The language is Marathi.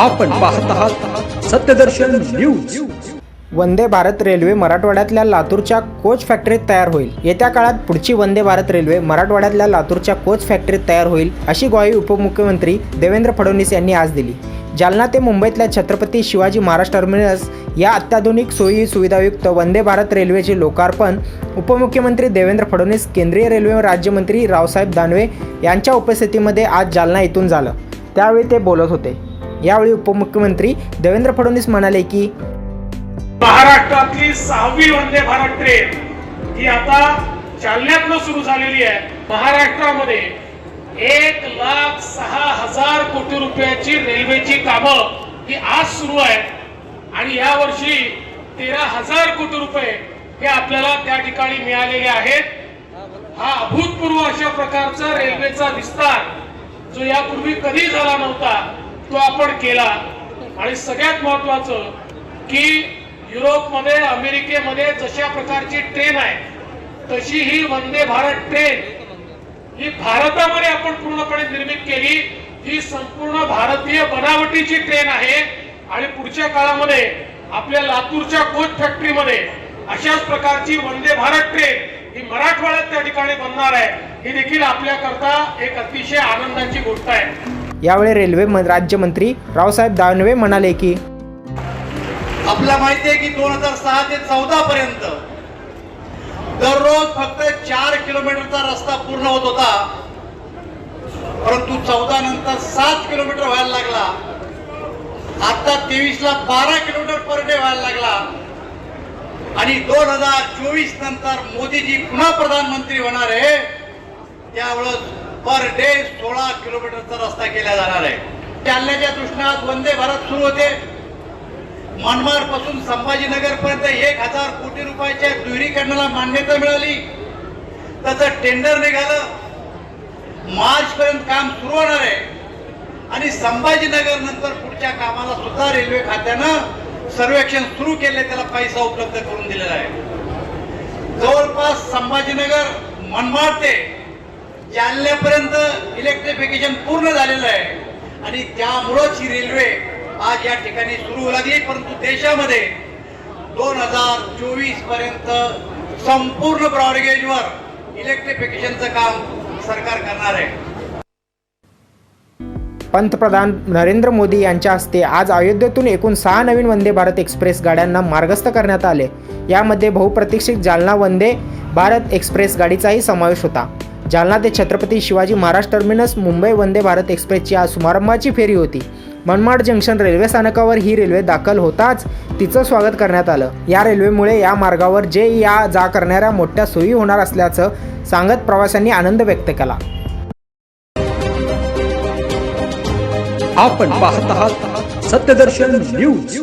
आपण पाहत आहात सत्यदर्शन न्यूज. वंदे भारत रेल्वे मराठवाड्यातल्या लातूरच्या कोच फॅक्टरीत तयार होईल. येत्या काळात पुढची वंदे भारत रेल्वे मराठवाड्यातल्या लातूरच्या कोच फॅक्टरीत तयार होईल अशी ग्वाही उपमुख्यमंत्री देवेंद्र फडणवीस यांनी आज दिली. जालना ते मुंबईतल्या छत्रपती शिवाजी महाराज टर्मिनस या अत्याधुनिक सोयी सुविधायुक्त वंदे भारत रेल्वेचे लोकार्पण उपमुख्यमंत्री देवेंद्र फडणवीस केंद्रीय रेल्वे राज्यमंत्री रावसाहेब दानवे यांच्या उपस्थितीमध्ये आज जालना येथून झालं. त्यावेळी ते बोलत होते. यावेळी उपमुख्यमंत्री देवेंद्र फडणवीस म्हणाले की महाराष्ट्रातली सहावी वंदे भारत ट्रेन ही आता जालन्यातनं सुरू झालेली आहे. महाराष्ट्रामध्ये एक लाख सहा हजार कोटी रुपयाची रेल्वेची कामं ही आज सुरू आहेत. आणि या वर्षी तेरा हजार कोटी रुपये हे आपल्याला त्या ठिकाणी मिळालेले आहेत. हा अभूतपूर्व अशा प्रकारचा रेल्वेचा विस्तार जो यापूर्वी कधी झाला नव्हता तो आपण केला आणि सगळ्यात महत्वाचं की युरोपमध्ये अमेरिकेमध्ये जशा प्रकारची ट्रेन आहे तशी ही वंदे भारत ट्रेन ही भारतामध्ये आपण पूर्णपणे निर्मित केली. ही संपूर्ण भारतीय बनावटीची ट्रेन आहे आणि पुढच्या काळामध्ये आपल्या लातूरच्या कोच फॅक्टरीमध्ये अशाच प्रकारची वंदे भारत ट्रेन ही मराठवाड्यात त्या ठिकाणी बनणार आहे. ही देखील आपल्याकरता एक अतिशय आनंदाची गोष्ट आहे. यावेळी रेल्वे राज्यमंत्री रावसाहेब दानवे म्हणाले की आपल्याला माहिती आहे की दोन हजार सहा ते चौदा पर्यंत दररोज फक्त चार किलोमीटरचा रस्ता पूर्ण होत होता. परंतु चौदा नंतर सात किलोमीटर व्हायला लागला. आता तेवीस ला बारा किलोमीटर पर डे व्हायला लागला. आणि दोन हजार चोवीस नंतर मोदीजी पुन्हा प्रधानमंत्री होणार आहे. त्यावेळेस पर डे सोळा किलोमीटरचा रस्ता केला जाणार आहे. जालन्याच्या दृष्टीनं वंदे भारत सुरू होते. मनमाडपासून संभाजीनगर पर्यंत एक हजार कोटी रुपयाच्या दुहेरीकरणाला मान्यता मिळाली. त्याचं टेंडर निघालं. मार्च पर्यंत काम सुरू होणार आहे. आणि संभाजीनगर नंतर पुढच्या कामाला सुद्धा रेल्वे खात्यानं सर्वेक्षण सुरू केले त्याला पैसा उपलब्ध करून दिलेला आहे. जवळपास संभाजीनगर मनमाड ते जालन्यापर्यंत इलेक्ट्रिफिकेशन पूर्ण झालेलं आहे. आणि त्यामुळंच ही रेल्वे आज या ठिकाणी सुरू होऊ लागली परंतु देशामध्ये दोन हजार चोवीसपर्यंत संपूर्ण ब्रॉडगेजवर इलेक्ट्रिफिकेशनचं काम सरकार करणार आहे. पंतप्रधान नरेंद्र मोदी यांच्या हस्ते आज अयोध्येतून एकूण सहा नवीन वंदे भारत एक्सप्रेस गाड्यांना मार्गस्थ करण्यात आले. यामध्ये बहुप्रतीक्षित जालना वंदे भारत एक्सप्रेस गाडीचाही समावेश होता. जालना ते छत्रपती शिवाजी महाराज टर्मिनस मुंबई वंदे भारत एक्सप्रेसची आज समारंभाची फेरी होती. मनमाड जंक्शन रेल्वे स्थानकावर ही रेल्वे दाखल होताच तिचं स्वागत करण्यात आलं. या रेल्वेमुळे या मार्गावर जे या जा करणाऱ्या मोठ्या सोयी होणार असल्याचं सांगत प्रवाशांनी आनंद व्यक्त केला. आपण पाहत आहात सत्यदर्शन न्यूज.